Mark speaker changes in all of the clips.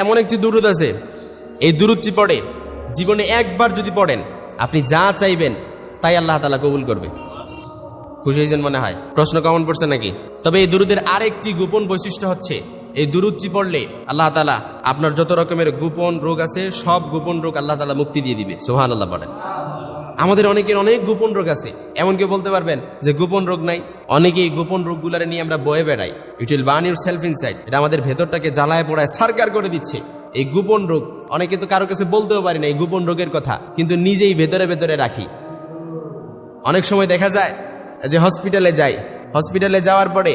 Speaker 1: এমন একটি দুরুদ আছে। এই দুরুদটি পড়ে, জীবনে একবার যদি পড়েন, আপনি যা চাইবেন, তাই আল্লাহ তালা কবুল করবে। খুশি হয়েছেন মনে হয়? প্রশ্ন কমন পড়ছে নাকি? তবে এই দুরুদের আরেকটি গোপন বৈশিষ্ট্য হচ্ছে, এই দুরুদটি পড়লে আল্লাহ তালা আপনার যত রকমের গোপন রোগ আছে, সব গোপন রোগ আল্লাহ তালা মুক্তি দিয়ে দিবে। সোহান আল্লাহ পড়েন আমাদের অনেকের অনেক গোপন রোগ আছে। এমন কেউ বলতে পারবেন যে গোপন রোগ নাই। অনেকেই গোপন রোগগুলারে নিয়ে আমরা বয়ে বেড়াই। It will burn yourself inside এটা আমাদের ভেতরটাকে জ্বালায় পোড়ায় সারকার করে দিচ্ছে। এই গোপন রোগ, অনেকে তো কারও কাছে বলতেও পারি না এই গোপন রোগের কথা, কিন্তু নিজেই ভেতরে ভেতরে রাখি। অনেক সময় দেখা যায় যে হসপিটালে যাই। হসপিটালে যাওয়ার পরে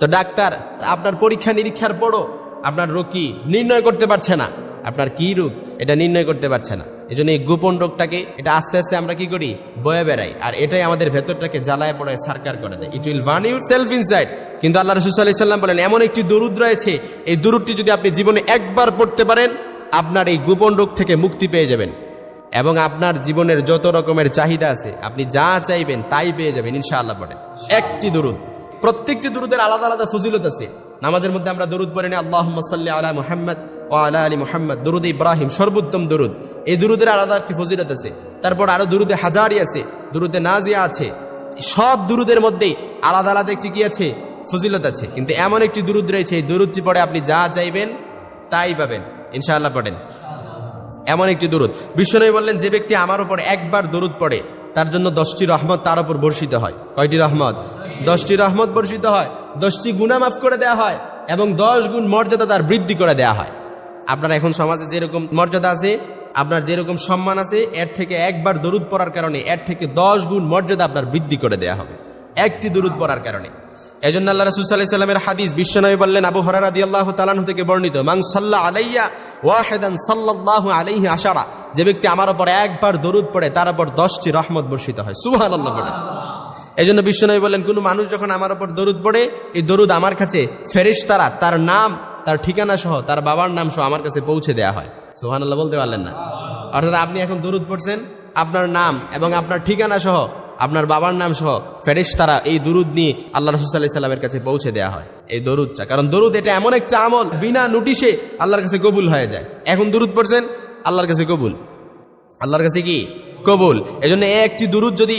Speaker 1: তো ডাক্তার, আপনার পরীক্ষা নিরীক্ষার পরও আপনার রোগ কি নির্ণয় করতে পারছে না? আপনার কি রোগ? এটা নির্ণয় করতে পারছে না। এই জন্য এই গোপন রোগটাকে, এটা আস্তে আস্তে আমরা কি করি? বয়ে বেড়াই। আর এটাই আমাদের ভেতরটাকে জ্বালায় পড়ায় সারকার করে দেয়। ইট উইল ভান ইউর সেলফ ইনসাইড কিন্তু আল্লাহ রসুল সাল্লাম বলেন, এমন একটি দরুদ রয়েছে। এই দরুদটি যদি আপনি জীবনে একবার পড়তে পারেন, আপনার এই গোপন রোগ থেকে মুক্তি পেয়ে যাবেন। এবং আপনার জীবনের যত রকমের চাহিদা আছে, আপনি যা চাইবেন তাই পেয়ে যাবেন, ইনশাআল্লাহ পড়েন একটি দরুদ। প্রত্যেকটি দরুদের আলাদা আলাদা ফজিলত আছে। নামাজের মধ্যে আমরা দরুদ পড়ি না আল্লাহ সাল্লি আলা মুহাম্মদ ও আলা আলী মুহাম্মদ। দরুদ ইব্রাহিম সর্বোত্তম দরুদ। এই দরুদের আলাদা একটি ফজিলত আছে। তারপর আরও দরুদে হাজারি আছে, দরুদে নাজিয়া আছে। সব দুরুদের মধ্যেই আলাদা আলাদা একটি কি আছে? ফজিলত আছে। কিন্তু এমন একটি দুরুদ রয়েছে, এই দুরুদটি পড়ে আপনি যা চাইবেন তাই পাবেন। ইনশাআল্লাহ পড়েন। এমন একটি দরুদ। বিশ্বনবী বললেন, যে ব্যক্তি আমার উপর একবার দরুদ পড়ে, তার জন্য দশটি রহমত তার উপর বর্ষিত হয়। কয়টি রহমত? দশটি রহমত বর্ষিত হয়, দশটি গুণা মাফ করে দেওয়া হয় এবং দশ গুণ মর্যাদা তার বৃদ্ধি করে দেওয়া হয়। আপনার এখন সমাজে যেরকম মর্যাদা আছে আপনার যেরকম সম্মান আছে, এর থেকে একবার দরুদ পড়ার কারণে এর থেকে দশ গুণ মর্যাদা আপনার বৃদ্ধি করে দেওয়া হবে। একটি দরুদ পড়ার কারণে। এই জন্য আল্লাহ রসুল সাল্লাহ সাল্লামের হাদিস বিশ্বনবী বললেন, আবু হরার আদি আল্লাহ তালানহ থেকে বর্ণিত মাং সাল্লাহ আলাইয়া ওয়াহেদান সাল্লাহ আলাইহি আশারা যে ব্যক্তি আমার ওপর একবার দরুদ পড়ে, তার উপর দশটি রহমত বর্ষিত হয়। সুহান আল্লাহ পড়ে এই জন্য বিশ্বনবী বললেন, কোনো মানুষ যখন আমার ওপর দরুদ পড়ে, এই দরুদ আমার কাছে ফেরিস্তারা তার নাম, তার ঠিকানা সহ, তার বাবার নাম সহ আমার কাছে পৌঁছে দেওয়া হয়। সুহান আল্লাহ বলতে পারলেন না। অর্থাৎ আপনি এখন দরুদ পড়ছেন, আপনার নাম এবং আপনার ঠিকানা সহ, আপনার বাবার নাম সহ ফেরেশ তারা এই দরুদ নিয়ে আল্লাহ রসুল্লাহ সাল্লামের কাছে পৌঁছে দেওয়া হয়। এই দরুদটা, কারণ দরুদ এটা এমন একটা আমল, বিনা নোটিশে আল্লাহর কাছে কবুল হয়ে যায়। এখন দরুদ পড়ছেন, আল্লাহর কাছে কবুল। আল্লাহর কাছে কি? কবুল। এজন্য একটি দুরুদ যদি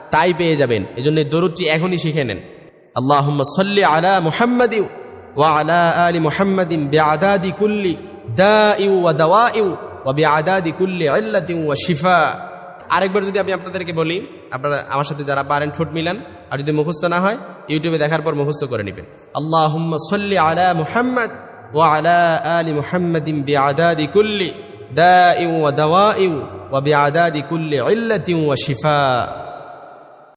Speaker 1: তাই পেয়ে যাবেন এই জন্য দরুদটি এখনই শিখে নেন আল্লাহ সাল্লি আলা মুহাম্মদ ওয়া আলা আলি মুহাম্মাদিন বিআদাদি কুল্লি দাইউ ওয়া দাওয়াইউ ওয়া বিআদাদি কুল্লি ইল্লাতিন ওয়া শিফা আরেকবার যদি আমি আপনাদেরকে বলি আপনারা আমার সাথে যারা পারেন ঠোঁট মিলান আর যদি মুখস্থ না হয় ইউটিউবে দেখার পর মুখস্থ করে নেবেন আল্লাহ সাল্লি আলা মুহাম্মদ ওয়া আলা আলি মুহাম্মাদিন বিআদাদি কুল্লি দাইউ ওয়া দাওয়াইউ وبعداد كل علة وشفاء